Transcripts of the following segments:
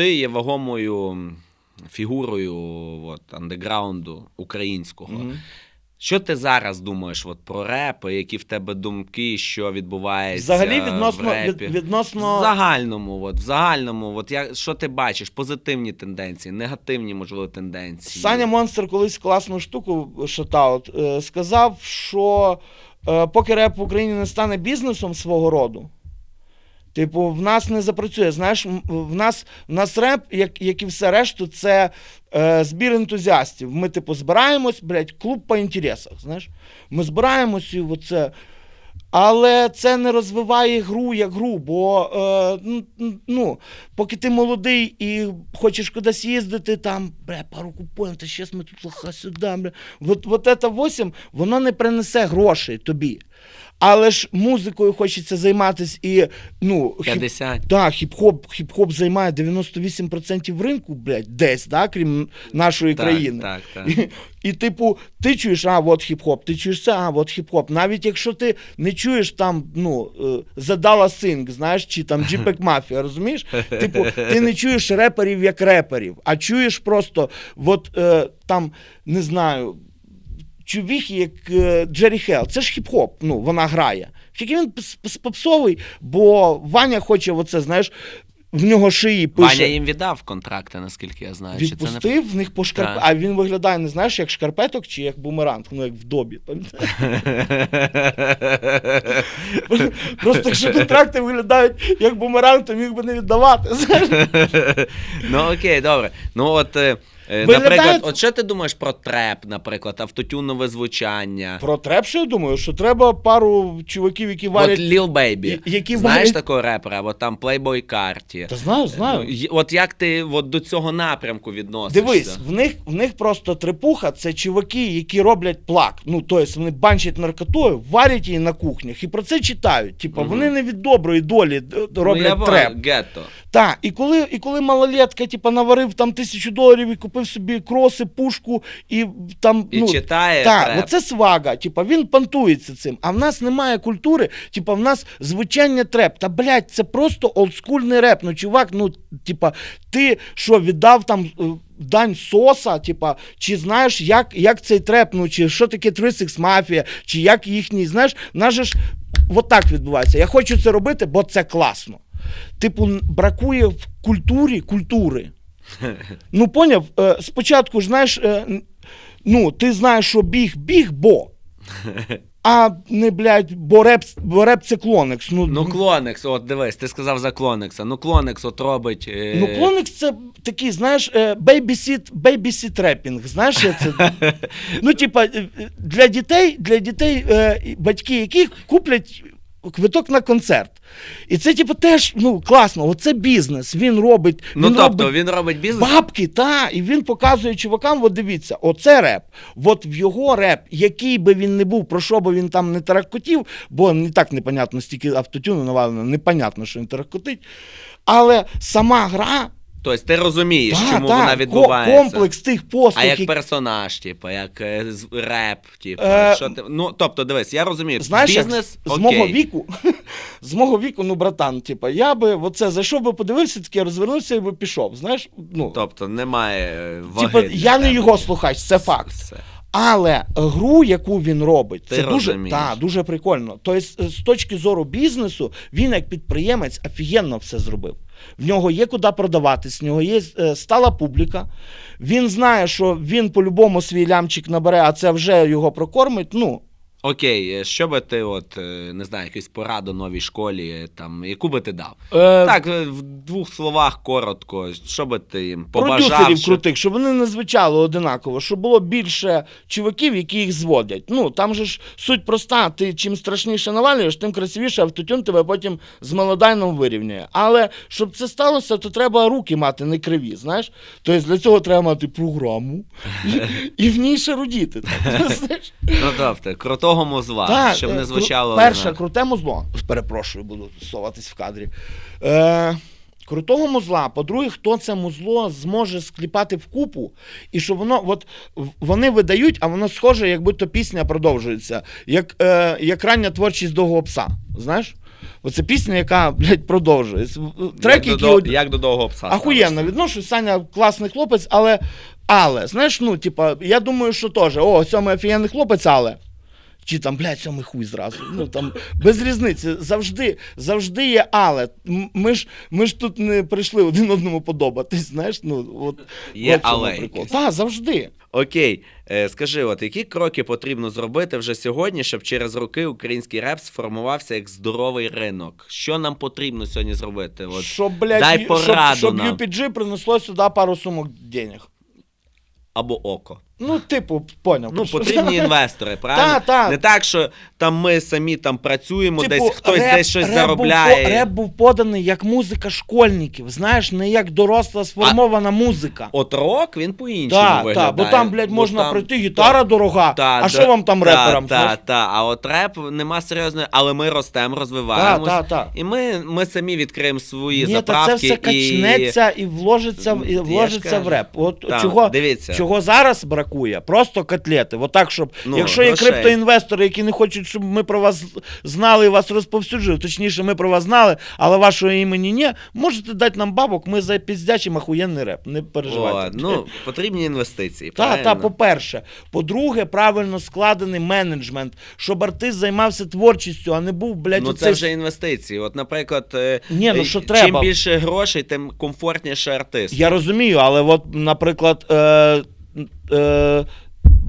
ти є вагомою фігурою от, андеграунду українського. Мгм. Що ти зараз думаєш от, про реп? Які в тебе думки, що відбувається Взагалі в відносно, репі? від, відносно В загальному, от, в загальному, от, як, що ти бачиш? Позитивні тенденції, негативні, можливо, тенденції. Саня Монстр колись класну штуку шатаут е, сказав, що е, поки реп в Україні не стане бізнесом свого роду, типу, в нас не запрацює. Знаєш, в нас, в нас реп, як, як і все решту, це е, збір ентузіастів. Ми, типу, збираємось, блядь, клуб по інтересах. Знаєш? Ми збираємось і оце. Але це не розвиває гру як гру, бо е, ну, поки ти молодий і хочеш кудись їздити, там, бля, пару купонів, та щас ми тут лоха сюди, бля. От, от це 8, воно не принесе грошей тобі. Але ж музикою хочеться займатися і, ну, хіп, 50. так, хіп-хоп, хіп-хоп займає 98% ринку, блядь, десь, да, крім нашої Так, країни. так, так. І, і, типу, ти чуєш, а от хіп-хоп, ти чуєш це, а от хіп-хоп. Навіть якщо ти не чуєш там, ну, е, The Dollar Sing, знаєш, чи там Джіпек Мафія, розумієш? Типу, ти не чуєш реперів як реперів, а чуєш просто, от е, там, не знаю. Чувіхи, як е, Джері Хелл, це ж хіп-хоп, ну, вона грає. Тільки він попсовий, бо Ваня хоче оце, знаєш, в нього шиї пише. Ваня їм віддав контракти, наскільки я знаю. Чи це не... В них по шкарпе. А він виглядає, не знаєш, як шкарпеток чи як бумеранг, ну як в добі. Просто якщо контракти виглядають як бумеранг, то міг би не віддавати. знаєш. ну окей, добре. Ну от, е, Виглядає- наприклад, от що ти думаєш про треп, наприклад, автотюнове звучання? Про треп ще я думаю, що треба пару чуваків, які От валять. Lil Baby. і- які Знаєш валять- такого репера, або там Playboy Carti. Та знаю, знаю. Ну, й- От як ти от до цього напрямку відносишся? Дивись, в них, в них просто трепуха це чуваки, які роблять плак. Ну, тобто вони банчать наркотою, варять її на кухнях і про це читають. Типа, Мгм. вони не від доброї долі д- ну, роблять я треп. Гетто. Так, і коли, і коли малолетка, типа, наварив там тисячу доларів і купив собі кроси, пушку і там. І ну, читає так, оце свага. Типа, він понтується цим. А в нас немає культури, типа, в нас звучання треп. Та блядь, це просто олдскульний реп. Ну, чувак, ну, типа, ти що віддав там. е, Дань соса, типа, чи знаєш, як, як цей треп, ну чи що таке 36 Mafia, чи як їхній, знаєш, в нас же ж от так відбувається. Я хочу це робити, бо це класно. Типу, бракує в культурі культури. Ну, поняв, е, спочатку знаєш, е, ну, ти знаєш, що біг, біг, бо. А не, блядь, бо реп, бо реп це клоникс. Ну, Ну, Клонекс, от дивись, ти сказав за Клонекса. Ну, Клонекс от робить. е, ну клоникс це такий, знаєш, бейбісіт, бейбісіт репінг. Знаєш, це? Ну, типа, е, для дітей, для дітей, батьки яких куплять квиток на концерт. І це, типу, теж ну, класно. Оце бізнес. Він робить. Ну, він тобто, робить він робить бізнес. Бабки, та, і він показує чувакам, от дивіться, оце реп. От в його реп, який би він не був, про що би він там не таракотів, бо не так непонятно, стільки автотюну навалено, непонятно, що він таракотить. Але сама гра, Тобто ти розумієш, та, чому та, вона ко- відбувається. комплекс тих послуг, А як які- персонаж, типу, як е, з- реп, типу, Е, що ти. Ну, тобто, дивись, я розумію, Знаєш, як бізнес з, з окей. мого віку, з мого віку, ну, братан, типа, я би оце зайшов би, подивився, таке, розвернувся і би пішов. Знаєш, ну, Тобто немає е, ваги. типа, для я не тебе. його слухач, це факт. Все. Але гру, яку він робить, Ти це дуже, розумієш. та, дуже прикольно. Тобто, з точки зору бізнесу, він як підприємець офігенно все зробив. В нього є куди продаватись, в нього є е, стала публіка. Він знає, що він по-любому свій лямчик набере, а це вже його прокормить. Ну, Окей, е, що би ти, от, е, не знаю, якусь пораду новій школі, е, там, яку би ти дав? е, Так, в двох словах коротко, що би ти їм побажав? продюсерів що- крутих, щоб вони не звучали одинаково, щоб було більше чуваків, які їх зводять. Ну там же ж суть проста. Ти чим страшніше навалюєш, тим красивіше автотюн тебе потім з мелодайном вирівнює. Але щоб це сталося, то треба руки мати не криві. Знаєш? Тобто для цього треба мати програму і, в ній шарудіти. Ну, тобто, крутого музла, Так, щоб е, не звучало. Перше, круте музло. Перепрошую, буду соватись в кадрі. Е, крутого музла. По-друге, хто це музло зможе скліпати в купу, і що воно, от вони видають, а воно схоже, як будто пісня продовжується, як, е, як рання творчість довгого пса. Знаєш? Оце пісня, яка, блядь, продовжує. Трек, як, який. до, як до довгого пса. Ахуєнно відношусь, Саня класний хлопець, але. Але, знаєш, ну, типа, я думаю, що теж, о, сьомий офігенний хлопець, але. Чи там, блядь, сьомий хуй зразу. Ну там без різниці. Завжди, завжди є але. Ми ж, ми ж тут не прийшли один одному подобатись, знаєш, ну, от, Є от але прикол. Так, завжди. Окей, е, скажи, от які кроки потрібно зробити вже сьогодні, щоб через роки український реп сформувався як здоровий ринок? Що нам потрібно сьогодні зробити? От Щоб, блядь, дай пораду щоб, щоб нам. UPG принесло сюди пару сумок денег. або око. Ну, типу, поняв. Ну, потрібні інвестори, правильно? Та, та. Не так, що там ми самі там працюємо, Типу, десь хтось реп- десь щось реп заробляє. Був, реп був поданий як музика школьників, знаєш, не як доросла сформована музика. От рок він по-іншому Так, виглядає. так, бо там, блядь, Бо можна там- прийти, гітара дорога. Та, а що вам там та, реперам? Та, знаєш? та, а от реп нема серйозної, але ми ростемо, Та, розвиваємось. та, та. І ми, ми самі відкриємо свої Ні, та це все качнеться і вложиться, і вложиться в реп. От чого, дивіться. чого зараз бракує? Просто котлети. Отак, щоб Ну, якщо є грошей. криптоінвестори, які не хочуть, щоб ми про вас знали і вас розповсюджували, точніше, ми про вас знали, але вашого імені ні, можете дати нам бабок, ми запіздячимо охуєнний реп. Не О, переживайте. ну, потрібні інвестиції. Та, правильно? та, по-перше. По-друге, правильно складений менеджмент, щоб артист займався творчістю, а не був, блядь, Ну, оцей... це вже інвестиції. От, наприклад, е, Ні, ну, е, що чим треба? більше грошей, тим комфортніше артист. Я розумію, але от, наприклад, е, е,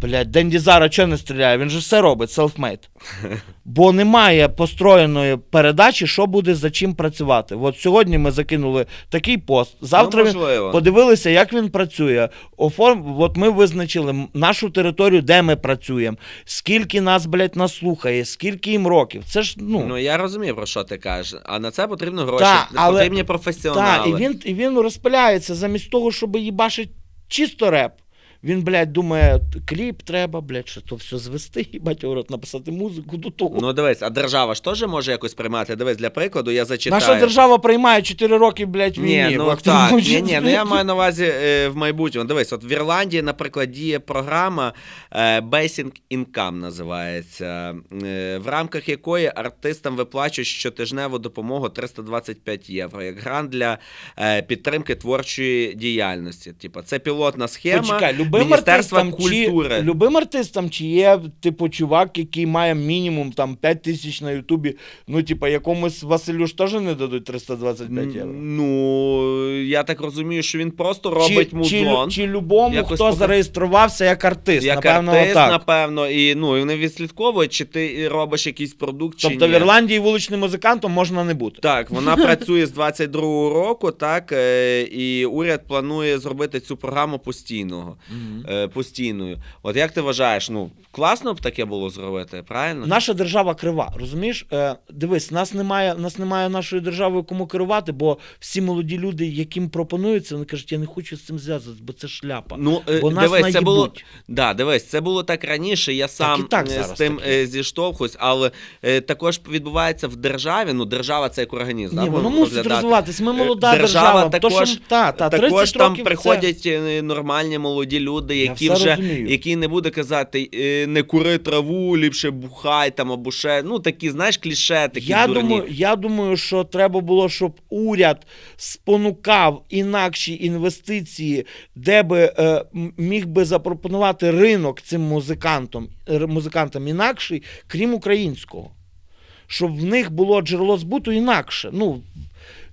блядь, Денді Зара чого не стріляє? Він же все робить, self-made. Бо немає построєної передачі, що буде за чим працювати. От сьогодні ми закинули такий пост. Завтра ну, він подивилися, як він працює. Оформ... От ми визначили нашу територію, де ми працюємо, скільки нас, блядь, нас слухає, скільки їм років. Це ж, ну. Ну я розумію, про що ти кажеш. А на це потрібно гроші, Та, але- потрібні професіонали. Так, і він, і він розпиляється замість того, щоб їбашить чисто реп. Він, блядь, думає, кліп треба, блядь, що то все звести, їбать, його написати музику до того. Ну дивись, а держава ж теж може якось приймати. Дивись, для прикладу, я зачитаю. Наша держава приймає 4 роки, блядь, війни. Ні, ну так, ні, ні, ну я маю на увазі е, в майбутньому. Дивись, от в Ірландії, наприклад, діє програма е, Basic Income називається, е, в рамках якої артистам виплачують щотижневу допомогу 325 євро, як грант для е, підтримки творчої діяльності. Типа, це пілотна схема Почекай, любим Міністерства артистам, культури. Чи, любим артистам, чи є, типу, чувак, який має мінімум там 5 тисяч на Ютубі, ну, типу, якомусь Василю ж теж не дадуть 325 євро. Ну, я так розумію, що він просто робить чи, музон. чи, чи любому, Якось хто поки- зареєструвався як артист, як напевно, артист, так. напевно, і ну і вони відслідковують, чи ти робиш якийсь продукт, чи Тобто ні. в Ірландії вуличним музикантом можна не бути. Так, вона працює з 22-го року, так, е, і уряд планує зробити цю програму постійного, е, постійною. От як ти вважаєш, ну класно б таке було зробити, правильно? Наша держава крива, розумієш? Е, дивись, нас немає, нас немає нашої держави кому керувати, бо всі молоді люди, яким пропонується, вони кажуть, я не хочу з цим зв'язуватися, бо це шляпа. Ну, е, бо нас дивись, це наїбуть. було, да, дивись, це було так раніше, я сам і так е, зараз з тим таке. е, зіштовхуюсь, але е, також відбувається в державі, ну держава це як організм. Ні, да, воно будемо мусить розглядати. розвиватися. Ми молода держава держава. також- то, що, та, та, 30 Також там років приходять е, нормальні молоді люди, Я які все вже розумію. які не буде казати е, не кури траву, ліпше бухай там або ще. Ну такі, знаєш, кліше, такі Я дурні. думаю, я думаю, що треба було, щоб уряд спонукав інакші інвестиції, де би е, міг би запропонувати ринок цим музикантам, р- музикантам інакший, крім українського. Щоб в них було джерело збуту інакше. Ну,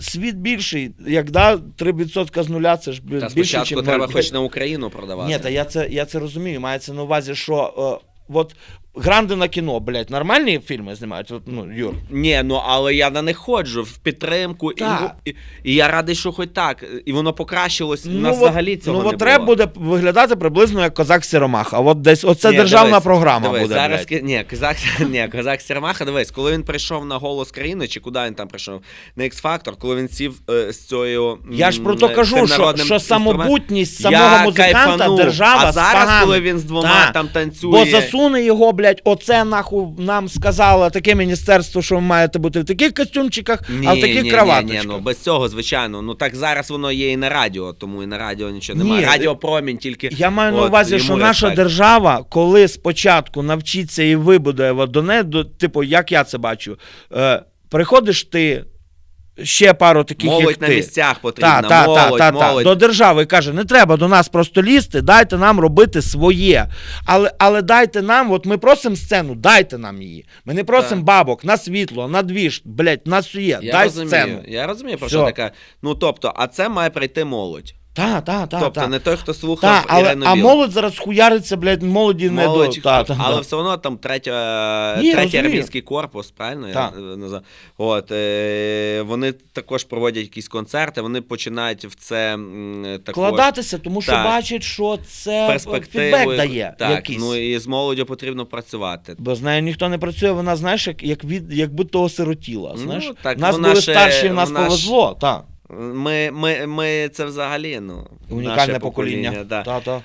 світ більший, як да, 3% з нуля, це ж блін, Та більше, спочатку чим треба хоч на Україну продавати. Ні, та я це, я це розумію. Мається на увазі, що е, от гранди на кіно, блядь, нормальні фільми знімають, от, ну, Юр. Ні, ну але я на них ходжу в підтримку, і, Так. і, і я радий, що хоч так. І воно покращилось. У Ну, нас от- взагалі цього ну, не от треба було. буде виглядати приблизно як козак Сіромаха. От десь оце Ні, державна дивись, програма дивись, буде. Зараз, блядь. ки- ні, козак, ні, козак Сірмаха, дивись, коли він прийшов на голос країни, чи куди він там прийшов, на X-Factor, коли він сів е, з цією. Я ж про то кажу, що, народним що інструментом, самобутність я самого музиканта кайфанув. держава А зараз, споганить. коли він з двома Так. там танцює. Бо засуне його, блядь, оце нахуй нам сказало таке міністерство, що ви маєте бути в таких костюмчиках, а в таких ні, краваточках. Ні, ну без цього, звичайно. Ну так зараз воно є і на радіо, тому і на радіо нічого немає. Ні, Радіопромінь тільки. Я маю на увазі, що наша респект. держава, коли спочатку навчиться і вибудує от до типу, як я це бачу, е, приходиш ти, ще пару таких, молодь як на ти. місцях потрібна. Та, та, та, молодь, та, та. молодь. До держави каже, не треба до нас просто лізти, дайте нам робити своє. Але, але дайте нам, от ми просимо сцену, дайте нам її. Ми не просимо бабок на світло, на двіж, блять, на сує. Я дай розумію, сцену. я розумію, про що таке. Ну тобто, а це має прийти молодь. Та, та, та, тобто, та. не той, хто слухав Та, але, Ірину а Біл. молодь зараз хуяриться, блядь, молоді не до. Та, та, але та. все одно там третя, Ні, третій армійський корпус, правильно? Так. Я, е. От, е, вони також проводять якісь концерти, вони починають в це м, також Вкладатися, тому що Так. бачать, що це фідбек дає так, якийсь. ну і з молоддю потрібно працювати. Бо з нею ніхто не працює, вона, знаєш, як, як, від, як будто осиротіла. Ну, Знаєш? так, нас вона були ще- старші, в нас вона ж- повезло. Ми, ми, ми це взагалі, ну, Унікальне наше покоління. да. Та, та.